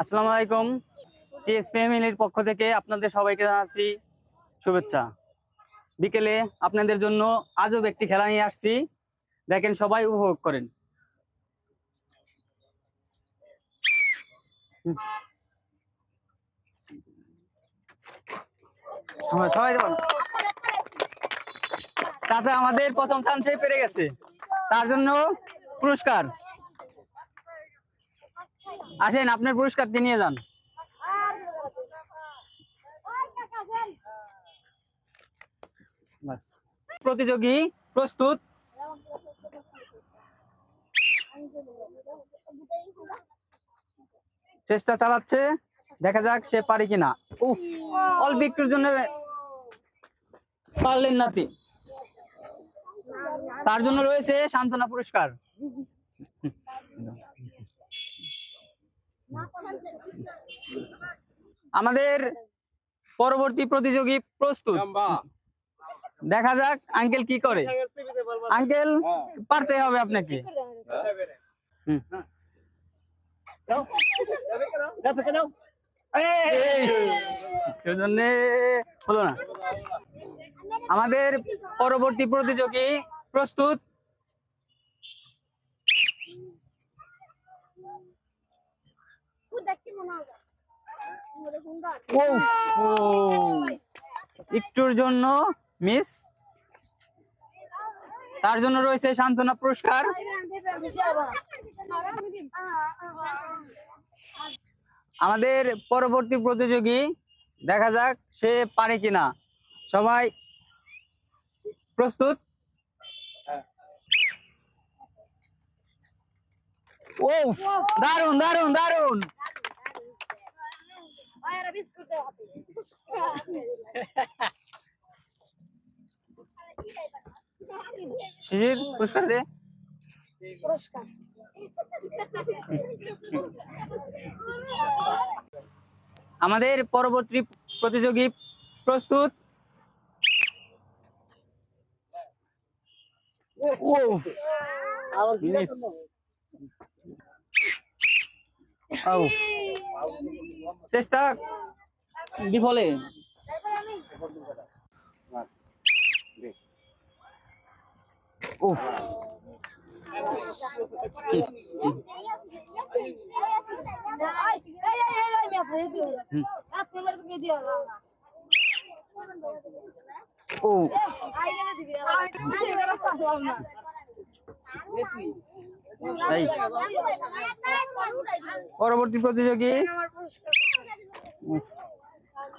আসসালামু আলাইকুম। টিএস ফ্যামিলির পক্ষ থেকে আপনাদের সবাইকে জানাচ্ছি শুভেচ্ছা। বিকেলে আপনাদের জন্য আজব একটি খেলা নিয়ে আসছি। দেখেন সবাই উপভোগ করেন। সবাই চাচা, আমাদের প্রথম চান্সে পেরে গেছে। তার জন্য পুরস্কার। আসেন, আপনার পুরস্কারটি নিয়ে যান। প্রতিযোগী প্রস্তুত। চেষ্টা চালাচ্ছে, দেখা যাক সে পারে কিনা। উফ, অল্প একটুর জন্য পারলেন নাতি। তার জন্য রয়েছে সান্ত্বনা পুরস্কার। আমাদের পরবর্তী প্রতিযোগী প্রস্তুত। দেখা যাক আঙ্কেল কি করে? আঙ্কেল পারতে হবে আপনাকে। হলো না। আমাদের পরবর্তী প্রতিযোগী প্রস্তুত। একটুর জন্য, মিস। তার জন্য রয়েছে সান্ত্বনা পুরস্কার। আমাদের পরবর্তী প্রতিযোগী, দেখা যাক সে পারে কিনা। সবাই প্রস্তুত? ও দারুণ দারুণ দারুণ শিশির পুরস্কার দে। আমাদের পরবর্তী প্রতিযোগী প্রস্তুত। চেষ্টা বিফলে? উফ। ও পরবর্তী প্রতিযোগী?